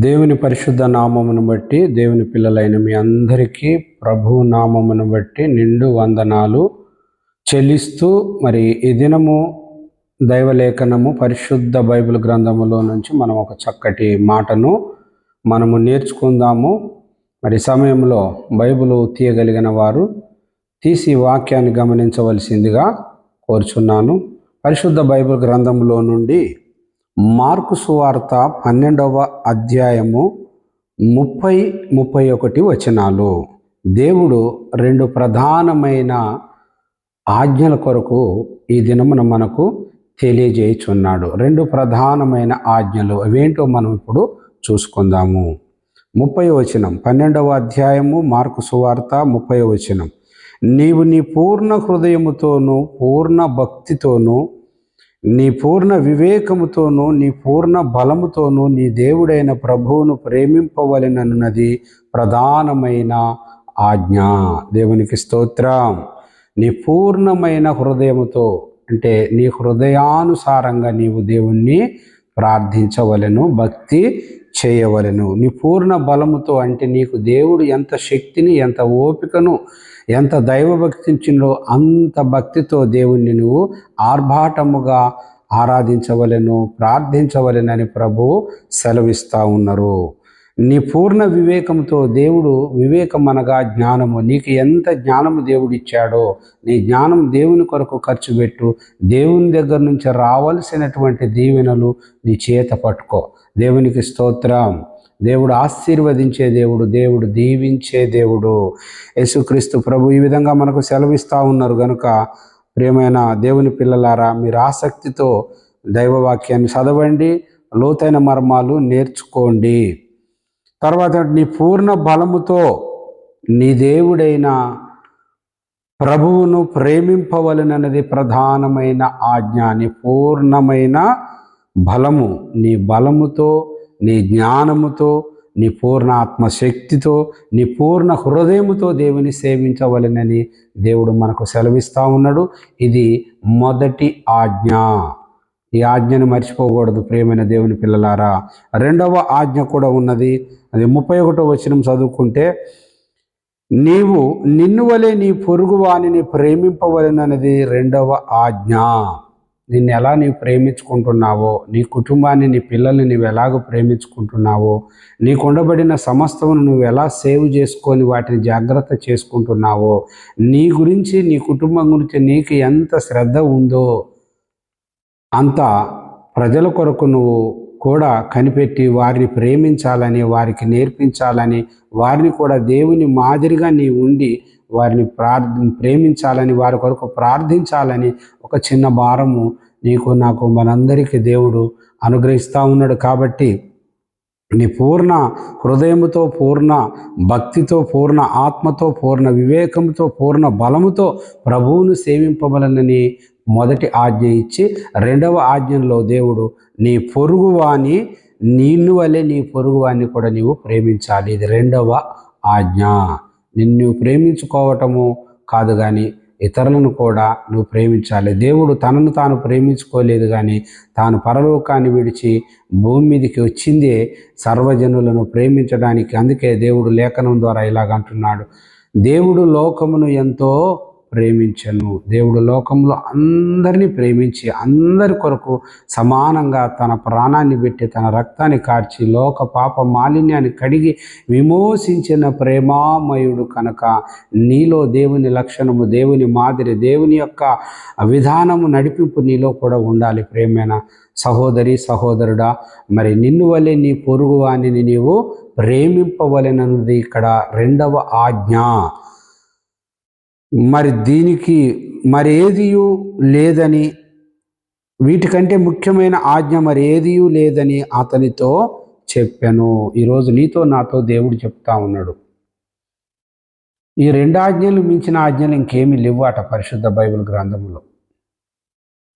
దేవుని పరిశుద్ధ నామమును బట్టి దేవుని పిల్లలైన మీ అందరికీ ప్రభు నామమును బట్టి నిండు వందనాలు చెల్లిస్తూ మరి ఈ దినము దైవలేఖనము పరిశుద్ధ బైబిల్ గ్రంథములో నుంచి మనం ఒక చక్కటి మాటను మనము నేర్చుకుందాము. మరి సమయంలో బైబిల్ తీయగలిగిన వారు తీసి వాక్యాన్ని గమనించవలసిందిగా కోరుచున్నాను. పరిశుద్ధ బైబిల్ గ్రంథంలో నుండి మార్కు సువార్త పన్నెండవ అధ్యాయము ముప్పై ముప్పై ఒకటి వచనాలు. దేవుడు రెండు ప్రధానమైన ఆజ్ఞల కొరకు ఈ దినమున మనకు తెలియజేయుచున్నాడు. రెండు ప్రధానమైన ఆజ్ఞలు అవేంటో మనం ఇప్పుడు చూసుకుందాము. ముప్పై వచనం పన్నెండవ అధ్యాయము మార్కు సువార్త ముప్పై వచనం. నీవు నీ పూర్ణ హృదయముతోనూ పూర్ణ భక్తితోనూ నీ పూర్ణ వివేకముతోనూ నీ పూర్ణ బలముతోనూ నీ దేవుడైన ప్రభువును ప్రేమింపవలెనన్నది ప్రధానమైన ఆజ్ఞ. దేవునికి స్తోత్రం. నీ పూర్ణమైన హృదయముతో అంటే నీ హృదయానుసారంగా నీవు దేవుణ్ణి ప్రార్థించవలెను భక్తి చేయవలెను. నీ పూర్ణ బలముతో అంటే నీకు దేవుడు ఎంత శక్తిని ఎంత ఓపికను ఎంత దైవభక్తించినో అంత భక్తితో దేవుణ్ణి నువ్వు ఆర్భాటముగా ఆరాధించవలెను ప్రార్థించవలెనని ప్రభువు సెలవిస్తూ ఉన్నారు. నీ పూర్ణ వివేకంతో దేవుడు వివేకం అనగా జ్ఞానము నీకు ఎంత జ్ఞానము దేవుడు ఇచ్చాడో నీ జ్ఞానం దేవుని కొరకు ఖర్చు పెట్టు దేవుని దగ్గర నుంచి రావాల్సినటువంటి దీవెనలు నీ చేత పట్టుకో. దేవునికి స్తోత్రం. దేవుడు ఆశీర్వదించే దేవుడు దేవుడు దీవించే దేవుడు. యేసుక్రీస్తు ప్రభు ఈ విధంగా మనకు సెలవిస్తూ ఉన్నారు కనుక ప్రియమైన దేవుని పిల్లలారా మీరు ఆసక్తితో దైవవాక్యాన్ని చదవండి లోతైన మర్మాలు నేర్చుకోండి. తర్వాత నీ పూర్ణ బలముతో నీ దేవుడైన ప్రభువును ప్రేమింపవలనన్నది ప్రధానమైన ఆజ్ఞ నీ పూర్ణమైన బలము. నీ బలముతో నీ జ్ఞానముతో నీ పూర్ణ ఆత్మశక్తితో నీ పూర్ణ హృదయముతో దేవుని సేవించవలనని దేవుడు మనకు సెలవిస్తూ ఉన్నాడు. ఇది మొదటి ఆజ్ఞ. ఈ ఆజ్ఞను మర్చిపోకూడదు ప్రేమైన దేవుని పిల్లలారా. రెండవ ఆజ్ఞ కూడా ఉన్నది. అది ముప్పై ఒకటో వచనం చదువుకుంటే నీవు నిన్ను వలె నీ పొరుగు వాణిని ప్రేమింపవలనన్నది రెండవ ఆజ్ఞ. నిన్ను ఎలా నీవు ప్రేమించుకుంటున్నావో నీ కుటుంబాన్ని నీ పిల్లల్ని నీవు ఎలాగ ప్రేమించుకుంటున్నావో నీకు ఉండబడిన సమస్తమును నువ్వు ఎలా సేవ్ చేసుకొని వాటిని జాగ్రత్త చేసుకుంటున్నావో నీ గురించి నీ కుటుంబం గురించి నీకు ఎంత శ్రద్ధ ఉందో అంత ప్రజల కొరకు నువ్వు కూడా కనిపెట్టి వారిని ప్రేమించాలని వారికి నేర్పించాలని వారిని కూడా దేవుని మాదిరిగా నీ ఉండి వారిని ప్రార్థ ప్రేమించాలని వారి కొరకు ప్రార్థించాలని ఒక చిన్న భారము నీకు నాకు మనందరికీ దేవుడు అనుగ్రహిస్తూ ఉన్నాడు కాబట్టి నీ పూర్ణ హృదయముతో పూర్ణ భక్తితో పూర్ణ ఆత్మతో పూర్ణ వివేకంతో పూర్ణ బలముతో ప్రభువును సేవింపబలనని మొదటి ఆజ్ఞ ఇచ్చి రెండవ ఆజ్ఞలో దేవుడు నీ పొరుగువాని నిన్ను వలె నీ పొరుగువాన్ని కూడా నీవు ప్రేమించాలి. ఇది రెండవ ఆజ్ఞ. నిన్ను ప్రేమించుకోవటము కాదు కానీ ఇతరులను కూడా నువ్వు ప్రేమించాలి. దేవుడు తనను తాను ప్రేమించుకోలేదు కానీ తాను పరలోకాన్ని విడిచి భూమి మీదకి వచ్చిందే సర్వజనులను ప్రేమించడానికి. అందుకే దేవుడు లేఖనం ద్వారా ఇలాగ అంటున్నాడు. దేవుడు లోకమును ఎంతో ప్రేమించను. దేవుడు లోకంలో అందరినీ ప్రేమించి అందరి కొరకు సమానంగా తన ప్రాణాన్ని పెట్టి తన రక్తాన్ని కార్చి లోక పాప మాలిన్యాన్ని కడిగి విమోచించిన ప్రేమామయుడు కనుక నీలో దేవుని లక్షణము దేవుని మాదిరి దేవుని యొక్క విధానము నడిపింపు నీలో కూడా ఉండాలి. ప్రేమైన సహోదరి సహోదరుడా మరి నిన్ను వలె నీ పొరుగు వాణిని నీవు ప్రేమింపవలెనన్నది ఇక్కడ రెండవ ఆజ్ఞ. మరి దీనికి మరేదియు లేదని వీటికంటే ముఖ్యమైన ఆజ్ఞ మరి లేదని అతనితో చెప్పాను. ఈరోజు నీతో నాతో దేవుడు చెప్తా ఉన్నాడు. ఈ రెండు ఆజ్ఞలు మించిన ఆజ్ఞలు ఇంకేమీ లేవు అట పరిశుద్ధ బైబిల్ గ్రంథంలో.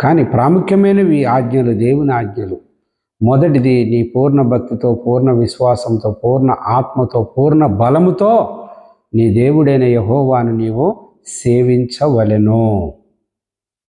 కానీ ప్రాముఖ్యమైనవి ఆజ్ఞలు దేవుని ఆజ్ఞలు. మొదటిది నీ పూర్ణ భక్తితో పూర్ణ విశ్వాసంతో పూర్ణ ఆత్మతో పూర్ణ బలముతో నీ దేవుడైన యహోవాను నీవు సేవించవలెను.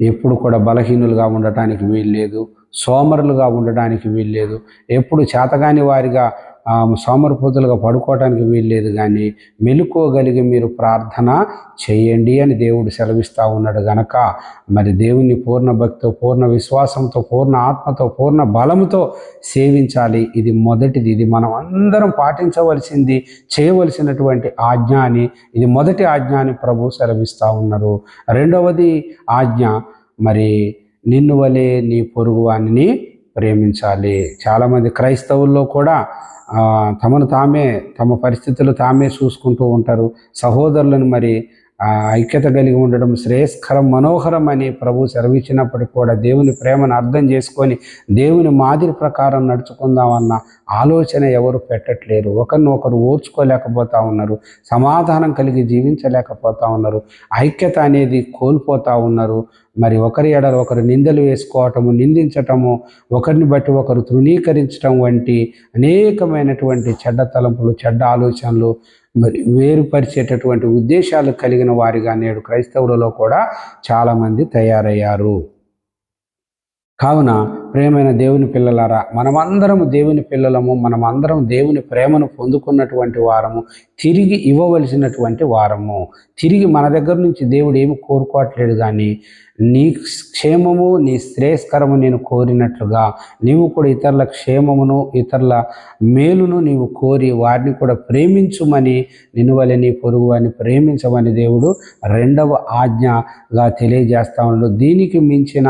ఎప్పుడు కూడా బలహీనులుగా ఉండటానికి వీల్లేదు సోమరులుగా ఉండటానికి వీల్లేదు. ఎప్పుడు చేతగాని వారిగా సోమరిపోతులుగా పడుకోవడానికి వీల్లేదు కానీ మెలుకోగలిగి మీరు ప్రార్థన చేయండి అని దేవుడు సెలవిస్తూ ఉన్నాడు గనక. మరి దేవుని పూర్ణ భక్తితో పూర్ణ విశ్వాసంతో పూర్ణ ఆత్మతో పూర్ణ బలంతో సేవించాలి. ఇది మొదటిది. ఇది మనం అందరం పాటించవలసింది చేయవలసినటువంటి ఆజ్ఞ అని ఇది మొదటి ఆజ్ఞ అని ప్రభు సెలవిస్తూ ఉన్నారు. రెండవది ఆజ్ఞ మరి నిన్ను వలే నీ పొరుగువాని ప్రేమించాలి. చాలామంది క్రైస్తవుల్లో కూడా తమను తామే తమ పరిస్థితులు తామే చూసుకుంటూ ఉంటారు. సహోదరులను మరి ఐక్యత కలిగి ఉండడం శ్రేయస్కరం మనోహరం అని ప్రభు సెలవిచ్చినప్పటికీ కూడా దేవుని ప్రేమను అర్థం చేసుకొని దేవుని మాదిరి ప్రకారం నడుచుకుందామన్న ఆలోచన ఎవరు పెట్టట్లేరు. ఒకరిని ఒకరు ఓర్చుకోలేకపోతా ఉన్నారు. సమాధానం కలిగి జీవించలేకపోతా ఉన్నారు. ఐక్యత అనేది కోల్పోతా ఉన్నారు. మరి ఒకరి ఎడల ఒకరు నిందలు వేసుకోవటము నిందించటము ఒకరిని బట్టి ఒకరు తృణీకరించటం వంటి అనేకమైనటువంటి చెడ్డ తలంపులు చెడ్డ ఆలోచనలు మరి వేరుపరిచేటటువంటి ఉద్దేశాలు కలిగిన వారిగా నేడు క్రైస్తవులలో కూడా చాలామంది తయారయ్యారు. కావున ప్రేమైన దేవుని పిల్లలారా మనమందరము దేవుని పిల్లలము మనమందరం దేవుని ప్రేమను పొందుకున్నటువంటి వారము తిరిగి ఇవ్వవలసినటువంటి వారము. తిరిగి మన దగ్గర నుంచి దేవుడు ఏమి కోరుకోవట్లేదు కానీ నీ క్షేమము నీ శ్రేయస్కరము నేను కోరినట్లుగా నీవు కూడా ఇతరుల క్షేమమును ఇతరుల మేలును నీవు కోరి వారిని కూడా ప్రేమించుమని నిన్నువలే నీ పొరుగు అని ప్రేమించమని దేవుడు రెండవ ఆజ్ఞగా తెలియజేస్తా ఉన్నాడు. దీనికి మించిన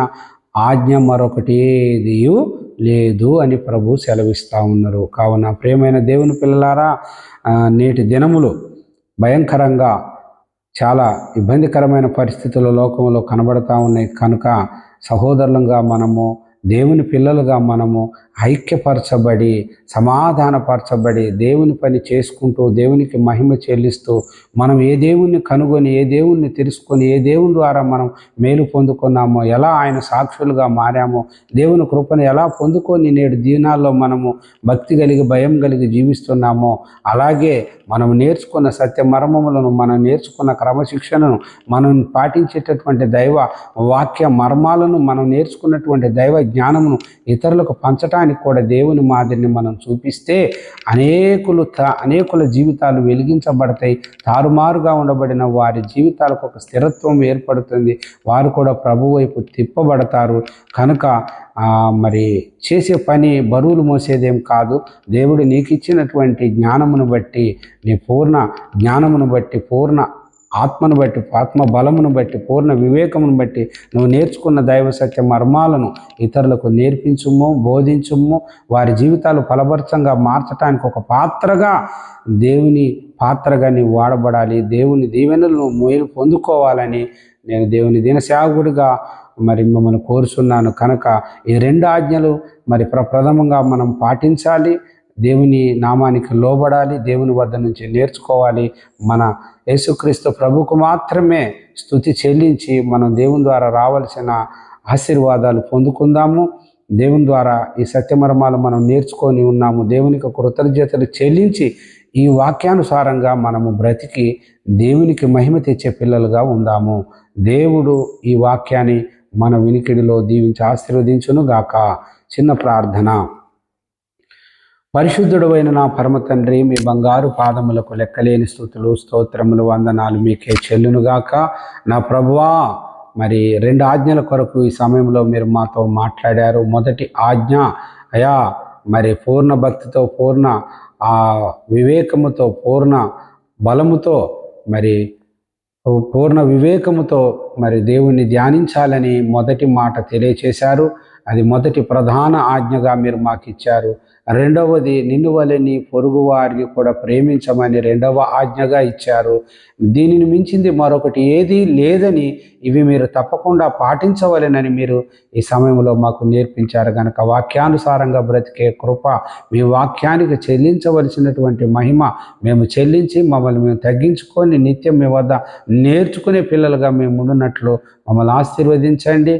ఆజ్ఞ మరొకటి లేదు అని ప్రభు సెలవిస్తూ ఉన్నారు. కావున ప్రేమైన దేవుని పిల్లలారా నేటి దినములు భయంకరంగా చాలా ఇబ్బందికరమైన పరిస్థితుల లోకంలో కనబడతా ఉన్నాయి. కనుక సహోదరులుగా మనము దేవుని పిల్లలుగా మనము ఐక్యపరచబడి సమాధానపరచబడి దేవుని పని చేసుకుంటూ దేవునికి మహిమ చెల్లిస్తూ మనం ఏ దేవుణ్ణి కనుగొని ఏ దేవుణ్ణి తెలుసుకొని ఏ దేవుని ద్వారా మనం మేలు పొందుకున్నామో ఎలా ఆయన సాక్షులుగా మారామో దేవుని కృపను ఎలా పొందుకొని నేడు దీనాల్లో మనము భక్తి కలిగి భయం కలిగి జీవిస్తున్నామో అలాగే మనం నేర్చుకున్న సత్య మర్మములను మనం నేర్చుకున్న క్రమశిక్షణను మనం పాటించేటటువంటి దైవ వాక్య మర్మాలను మనం నేర్చుకున్నటువంటి దైవ జ్ఞానమును ఇతరులకు పంచటానికి కూడా దేవుని మాదిరిని మనం చూపిస్తే అనేకులు త అనేకుల జీవితాలు వెలిగించబడతాయి. తారుమారుగా ఉండబడిన వారి జీవితాలకు ఒక స్థిరత్వం ఏర్పడుతుంది. వారు కూడా ప్రభు వైపు తిప్పబడతారు. కనుక మరి చేసే పని బరువులు మోసేదేం కాదు. దేవుడు నీకు ఇచ్చినటువంటి జ్ఞానమును బట్టి నీ పూర్ణ జ్ఞానమును బట్టి పూర్ణ ఆత్మను బట్టి ఆత్మ బలమును బట్టి పూర్ణ వివేకమును బట్టి నువ్వు నేర్చుకున్న దైవ సత్య మర్మాలను ఇతరులకు నేర్పించుము బోధించుము. వారి జీవితాలు ఫలభర్చంగా మార్చడానికి ఒక పాత్రగా దేవుని పాత్రగా నీవు వాడబడాలి. దేవుని దీవెనలను మేలు పొందుకోవాలని నేను దేవుని దినసేవకుడిగా మరి మిమ్మల్ని కోరుచున్నాను. కనుక ఈ రెండు ఆజ్ఞలు మరి ప్రప్రథమంగా మనం పాటించాలి. దేవుని నామానికి లోబడాలి దేవుని వద్ద నుంచి నేర్చుకోవాలి. మన యేసుక్రీస్తు ప్రభుకు మాత్రమే స్థుతి చెల్లించి మనం దేవుని ద్వారా రావాల్సిన ఆశీర్వాదాలు పొందుకుందాము. దేవుని ద్వారా ఈ సత్యమర్మాలు మనం నేర్చుకొని ఉన్నాము. దేవునికి కృతజ్ఞతలు చెల్లించి ఈ వాక్యానుసారంగా మనము బ్రతికి దేవునికి మహిమ తెచ్చే పిల్లలుగా ఉందాము. దేవుడు ఈ వాక్యాన్ని మన వినికిడిలో దీవించి ఆశీర్వదించును గాక చిన్న ప్రార్థన. పరిశుద్ధుడైన నా పరమ తండ్రి మీ బంగారు పాదములకు లెక్కలేని స్థుతులు స్తోత్రములు వందనాలు మీకే చెల్లునుగాక. నా ప్రభువా మరి రెండు ఆజ్ఞల కొరకు ఈ సమయంలో మీరు మాతో మాట్లాడారు. మొదటి ఆజ్ఞ అయా మరి పూర్ణ భక్తితో పూర్ణ ఆ వివేకముతో పూర్ణ బలముతో మరి పూర్ణ వివేకముతో మరి దేవుణ్ణి ధ్యానించాలని మొదటి మాట తెలియచేశారు. అది మొదటి ప్రధాన ఆజ్ఞగా మీరు మాకు ఇచ్చారు రెండవది నిన్ను వలని పొరుగు వారిని కూడా ప్రేమించమని రెండవ ఆజ్ఞగా ఇచ్చారు. దీనిని మించింది మరొకటి ఏదీ లేదని ఇవి మీరు తప్పకుండా పాటించవలెనని మీరు ఈ సమయంలో మాకు నేర్పించారు. కనుక వాక్యానుసారంగా బ్రతికే కృప మీ వాక్యానికి చెల్లించవలసినటువంటి మహిమ మేము చెల్లించి మమ్మల్ని మేము తగ్గించుకొని నిత్యం మీ వద్ద నేర్చుకునే పిల్లలుగా మేము ఉండున్నట్లు మమ్మల్ని ఆశీర్వదించండి.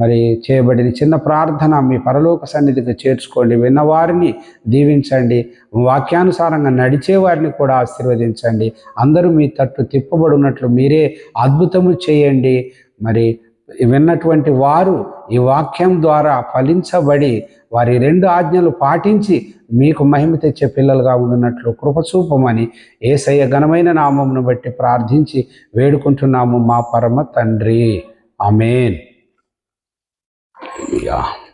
మరి చేయబడిన చిన్న ప్రార్థన మీ పరలోక సన్నిధికి చేర్చుకోండి. విన్నవారిని దీవించండి. వాక్యానుసారంగా నడిచే వారిని కూడా ఆశీర్వదించండి. అందరూ మీ తట్టు తిప్పబడినట్లు మీరే అద్భుతము చేయండి. మరి విన్నటువంటి వారు ఈ వాక్యం ద్వారా ఫలించబడి వారి రెండు ఆజ్ఞలు పాటించి మీకు మహిమ తెచ్చే పిల్లలుగా ఉండినట్లు కృపచూపమని ఏసయ్య ఘనమైన నామమును బట్టి ప్రార్థించి వేడుకుంటున్నాము మా పరమ తండ్రి. అమేన్ yeah.